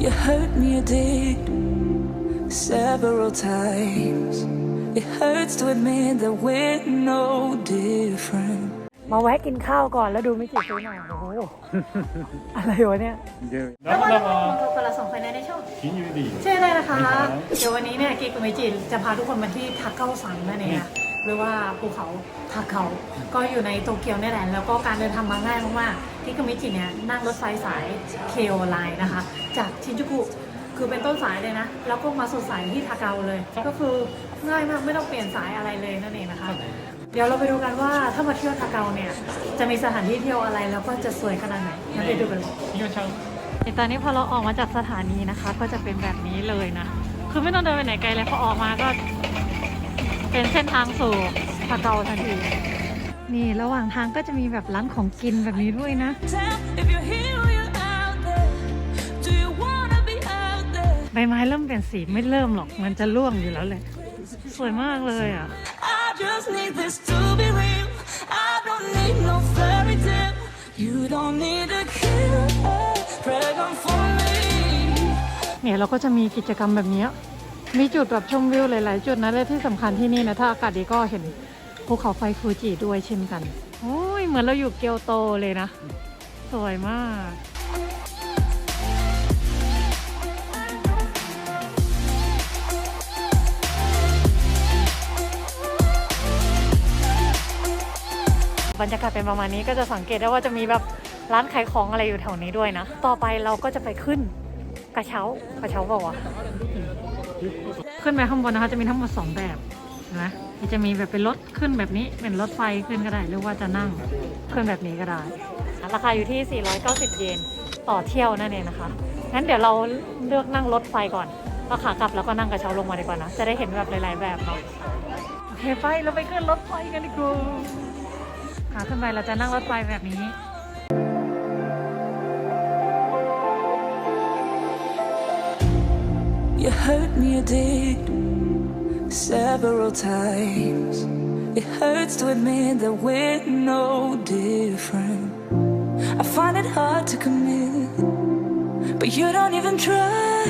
You hurt me, you did several times. It hurts to admit that we're no different. มาแวะกินข้าวก่อนแล้วดูไม่กี่ตซื้หน่อยโอ้โห อะไรวะเนี่ย แล้วก็เรามาพบกับเราสองคนในช่วงกินอยู่ดี เชื่อได้นะคะ เดี๋ยววันนี้เนี่ยกิกกับเมจินจะพาทุกคนมาที่ทากเข้าสังนั่นเองหรือว่าภูเขาทากเขา ก็อยู่ในโตเกียวนี่แหละแล้วก็การเดินทางมาง่ายมาก ที่คมิจิเนี่ยนั่งรถไฟสายเคโอไลน์นะคะ จากชินจูกุคือเป็นต้นสายเลยนะ แล้วก็มาสุดสายที่ทาเกาเลย ก็คือง่ายมากไม่ต้องเปลี่ยนสายอะไรเลยนั่นเองนะคะ เดี๋ยวเราไปดูกันว่าถ้ามาเที่ยวทาเกาเนี่ย จะมีสถานที่เที่ยวอะไรแล้วก็จะสวยขนาดไหนงั้นไปดูกันเลยในตอนนี้พอเราออกมาจากสถานีนะคะ ก็จะเป็นแบบนี้เลยนะ คือไม่ต้องเดินไปไหนไกลเลยพอออกมาก็ เป็นเส้นทางสู่ทาเกาทันที นี่ระหว่างทางก็จะมีแบบร้านของกินแบบนี้ด้วยนะ Tell if you're here or you're out there. Do you wanna be out there? ใบไม้เริ่มเปลี่ยนสีไม่เริ่มหรอกมันจะร่วงอยู่แล้วเลยสวยมากเลยอะ I just need this to be real. I don't need no fairy tale. You don't need a kill a dragon for me. เนี่ยเราก็จะมีกิจกรรมแบบเนี้ยมีจุดแบบชมวิวหลาย ๆ จุดนะและที่สำคัญที่นี่นะ ถ้าอากาศดีก็เห็น ภูเขาไฟฟูจิด้วยเช่นกัน โอ้ย เหมือนเราอยู่เกียวโตเลยนะ สวยมากบรรยากาศเป็นประมาณนี้ก็จะสังเกตได้ว่าจะมีแบบร้านขายของอะไรอยู่แถวนี้ด้วยนะ ต่อไปเราก็จะไปขึ้นกระเช้ากระเช้าบอกว่าขึ้นไปข้างบนนะคะจะมีทั้งหมดสองแบบ นะจะมีแบบเป็นรถขึ้นแบบนี้เป็นรถไฟขึ้นก็ได้หรือว่าจะนั่งขึ้นแบบนี้ก็ได้ ราคาอยู่ที่ 490 เยนต่อเที่ยวนั่นเองนะคะงั้นเดี๋ยวเราเลือกนั่งรถไฟก่อนแล้วขากลับแล้วก็นั่งกระเช้าลงมาดีกว่านะ จะได้เห็นแบบหลาย ๆ แบบเนาะโอเคไปเราไปขึ้นรถไฟกันดีกว่าขาขึ้นไปเราจะนั่งรถไฟแบบนี้ You hurt me, you did several times. It hurts to admit that we're no different. I find it hard to commit, but you don't even try.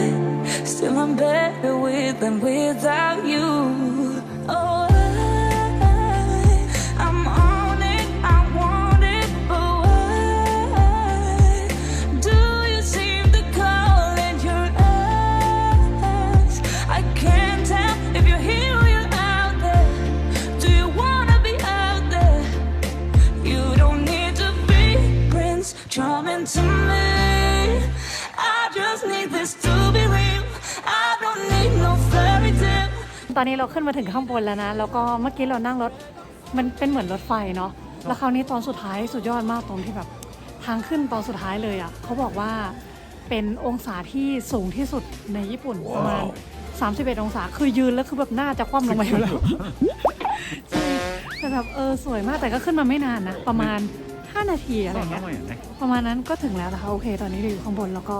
Still, I'm better with than without you. ตอนนี้เราขึ้นมาถึงข้างบนแล้วนะ แล้วก็เมื่อกี้เรานั่งรถ มันเป็นเหมือนรถไฟเนาะ แล้วคราวนี้ตอนสุดท้ายสุดยอดมากตรงที่แบบ ทางขึ้นตอนสุดท้ายเลยอะ่ะเขาบอกว่าเป็นองศาที่สูงที่สุดในญี่ปุ่นประมาณสามสิบเอ็ดองศา คือยืนแล้วคือแบบหน้าจะคว่ำลงไปแล้วแต่แบบเออสวยมากแต่ก็ขึ้นมาไม่นานนะ ประมาณห้านาทีอะไรเงี้ยประมาณนั้นก็ถึงแล้วนะคะโอเค ตอนนี้เราอยู่ข้างบนแล้วก็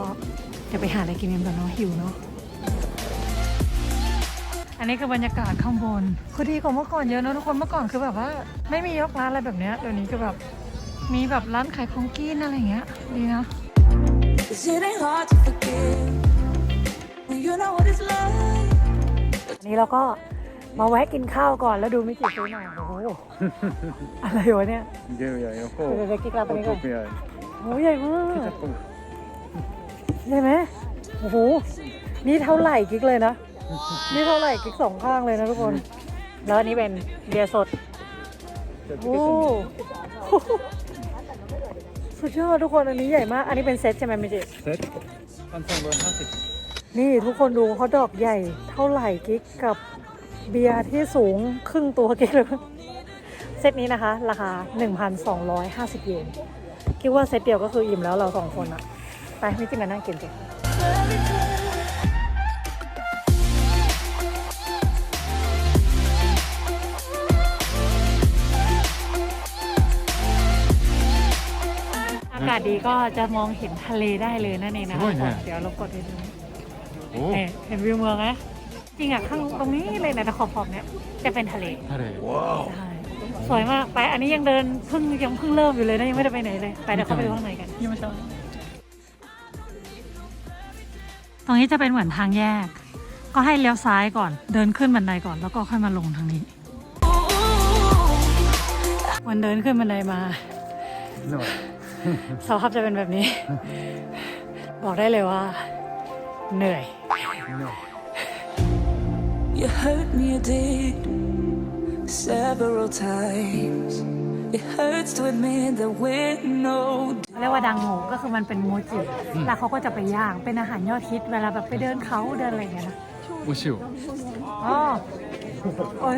จะไปหาอะไรกินกันก่อนเนาะหิวเนาะ อันนี้คือบรรยากาศข้างบน คือดีกว่าเมื่อก่อนเยอะนะทุกคนเมื่อก่อนคือแบบว่า ไม่มียกร้านอะไรแบบเนี้ยเดี๋ยวนี้ก็แบบมีแบบร้านขายของกินอะไรเงี้ยดีนะ นี่เราก็มาแวะกินข้าวก่อนแล้วดูมิจิซื้อหน่อยโอ้โหอะไรวะเนี่ยゲームやよ、こう。เดี๋ยวจะกิ๊กเราตรงนี้ก่อน。โอ้โหใหญ่มากใช่ไหมโอ้โหนี่เท่าไหร่กิ๊กเลยนะ นี่เท่าไหร่กิ๊กสองข้างเลยนะทุกคน แล้วอันนี้เป็นเบียร์สดโอ้สุดยอดทุกคนอันนี้ใหญ่มาก อันนี้เป็นเซตใช่ไหมมิจิเซตคันสองร้อยห้าสิบนี่ทุกคนดูเขาดอกใหญ่เท่าไหร่กิ๊กกับเบียร์ที่สูงครึ่งตัวกิ๊กเลยเซตนี้นะคะ ราคา 1,250 เยนคิดว่าเซตเดียวก็คืออิ่มแล้วเราสองคนอะไปไม่กินมานั่งกินกัน ดีก็จะมองเห็นทะเลได้เลยนั่นเองนะเดี๋ยวเรากดไปดูเห็นวิวเมืองไหมจริงอะข้างตรงนี้เลยนะแต่ขอบๆเนี้ยจะเป็นทะเลทะเลใช่สวยมากไปอันนี้ยังเดินเพิ่งยังเพิ่งเริ่มอยู่เลยนะยังไม่ได้ไปไหนเลยไปเดี๋ยวเข้าไปดูข้างในกัน ยังไม่ชอบตรงนี้จะเป็นเหมือนทางแยก ก็ให้เลี้ยวซ้ายก่อน เดินขึ้นบันไดก่อน แล้วก็ค่อยมาลงทางนี้วันเดินขึ้นบันไดมา หน่อย สภาพจะเป็นแบบนี้ บอกได้เลยว่า เหนื่อย No. You hurt me, you did several times. It hurts to admit that we're no เรียกว่าดังโง่ก็คือมันเป็นโมจิแล้วเขาก็จะไปย่าง เป็นอาหารยอดฮิตเวลาแบบไปเดินเขาเดินอะไรอย่างเงี้ยนะ お塩。 อ๋อโอ้ย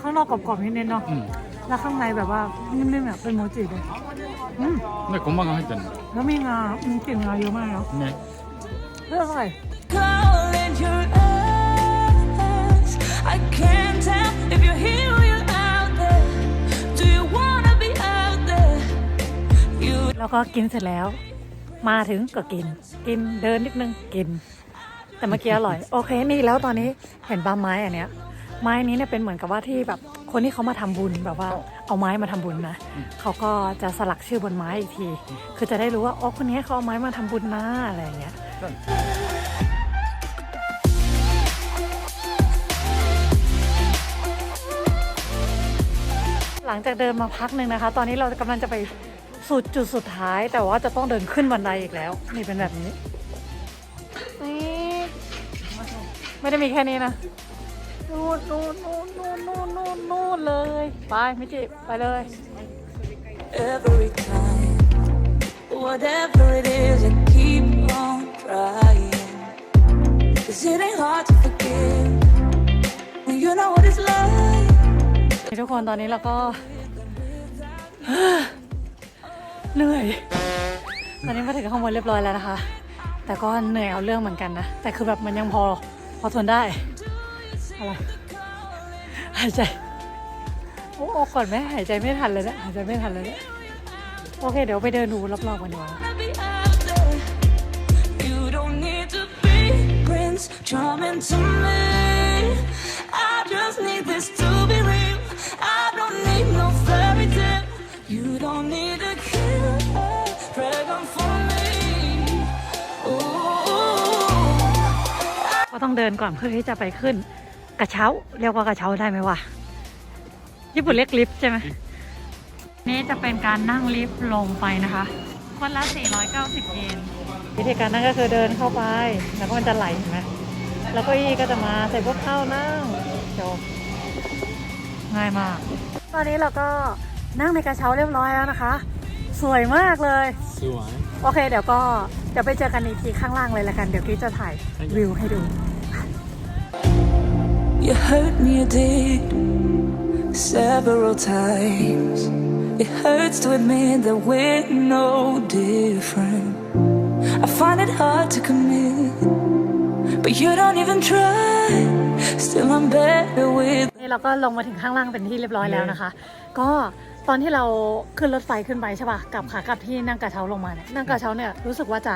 ข้างนอกกรอบๆนิดๆเนาะ うん。 แล้วข้างในแบบว่านิ่มๆแบบเป็นโมจิเลยอืม で、ごまが入ってるの。 แล้วมีงามีกลิ่นงาเยอะมากเนาะ ね。 เรื่องอะไร call in your eyes. I can't tell if you're here or you're out there. Do you wanna be out there? You แล้วก็กินเสร็จแล้ว มาถึงก็กิน กินเดินนิดนึงกิน แต่เมื่อกี้อร่อย โอเคนี่แล้วตอนนี้เห็นบ้าไม้อันเนี้ย ไม้นี้เนี่ยเป็นเหมือนกับว่าที่แบบ คนที่เขามาทำบุญแบบว่าเอาไม้มาทำบุญนะเขาก็จะสลักชื่อบนไม้อีกที คือจะได้รู้ว่าอ๋อคนนี้เขาเอาไม้มาทำบุญนะอะไรอย่างเงี้ยหลังจากเดินมาพักหนึ่งนะคะ ตอนนี้เรากำลังจะไปสู่จุดสุดท้าย แต่ว่าจะต้องเดินขึ้นบันไดอีกแล้ว นี่เป็นแบบนี้นี่ไม่ได้มีแค่นี้นะนู่นนู่นนู่นนู่นนู่นนู่น นู่นเลย ไปมิจิไปเลย every time, whatever it is, I keep on trying. Cause it ain't hard to forgive when you know what it's like. ทุกคนตอนนี้เราก็ เหนื่อย ตอนนี้มาถึงข้างบนเรียบร้อยแล้วนะคะ แต่ก็เหนื่อยเอาเรื่องเหมือนกันนะ แต่คือแบบมันยังพอ พอทนได้ อะไรหายใจ โอ้ออกก่อนไหมหายใจไม่ทันเลยเนะหายใจไม่ทันเลยเนี่ยโอเค เดี๋ยวไปเดินดูรอบๆกันดีกว่า Wanna be out there. You don't need to be Prince Charming to me. I just need this to be real. I don't need no fairy tale. You don't need a killer dragon for me. Ooh. ก็ต้องเดินก่อนเพื่อที่จะไปขึ้นกระเช้า เรียกว่ากระเช้าได้ไหมวะ ญี่ปุ่นเรียกลิฟต์ใช่ไหมนี่จะเป็นการนั่งลิฟต์ลงไปนะคะคนละ 490 เยน วิธีการนั่งก็คือเดินเข้าไป แล้วก็มันจะไหลใช่ไหมแล้วก็อีก็จะมาใส่พวกเข้านั่งจบง่ายมาก ตอนนี้เราก็นั่งในกระเช้าเรียบร้อยแล้วนะคะ สวยมากเลย สวย โอเค เดี๋ยวก็จะไปเจอกันอีกทีข้างล่างเลยละกัน เดี๋ยวกี้จะถ่ายวิวให้ดู You hurt me, you did. several times. It hurts to admit that we're no different. I find it hard to commit, but you don't even try. Still, I'm better with. นี่เราก็ลงมาถึงข้างล่างเป็นที่เรียบร้อยแล้วนะคะ ก็ ตอนที่เราขึ้นรถไฟขึ้นไปใช่ป่ะกับขากลับที่นั่งกระเช้าลงมาเนี่ยนั่งกระเช้าเนี่ยรู้สึกว่าจะ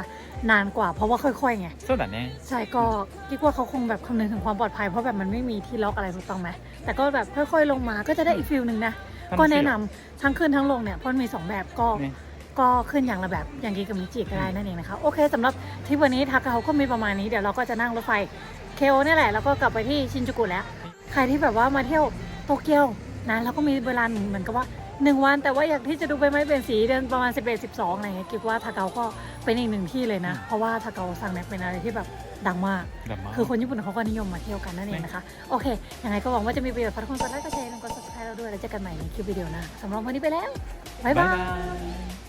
นานกว่าเพราะว่าค่อยๆไง そうだね。 ใช่ก็คิดว่าเขาคงแบบคำนึงถึงความปลอดภัยเพราะแบบมันไม่มีที่ล็อกอะไรถูกต้องไหมแต่ก็แบบค่อยๆ ลงมาก็จะได้อีกฟิลหนึ่งนะ ก็แนะนำทั้งขึ้นทั้งลงเนี่ยเพราะมันมีสองแบบก็ ね。 ก็ขึ้นอย่างละแบบอย่างกีกับมิจิก็ได้นั่นเองนะคะ โอเคสำหรับทริปวันนี้ทาเกาก็มีประมาณนี้เดี๋ยวเราก็จะนั่งรถไฟเคโอเนี่ยแหละแล้วก็กลับไปที่ชินจูกุแล้ว ใครที่แบบว่ามาเที่ยวโตเกียวนะแล้วก็มีเวลาเหมือนกับว่า หนึ่งวันแต่ว่าอยากที่จะดูใบไม้เปลี่ยนสีเดือนประมาณ 11 12อะไรเงี้ยกิ๊ว่าทาเกาก็เป็นอีกหนึ่งที่เลยนะ เพราะว่าทาเกาซังเนี่เป็นอะไรที่แบบดังมาก คือคนญี่ปุ่นเขาก็นิยมมาเที่ยวกันนั่นเองนะคะ โอเค ยังไงก็หวังว่าจะมีประโยชน์ฝากทุกคนกดไลค์กดแชร์กด subscribe เราด้วยแล้วเจอกันใหม่ในคลิปวิดีโอหน้าสำหรับวันนี้ไปแล้วบ๊ายบาย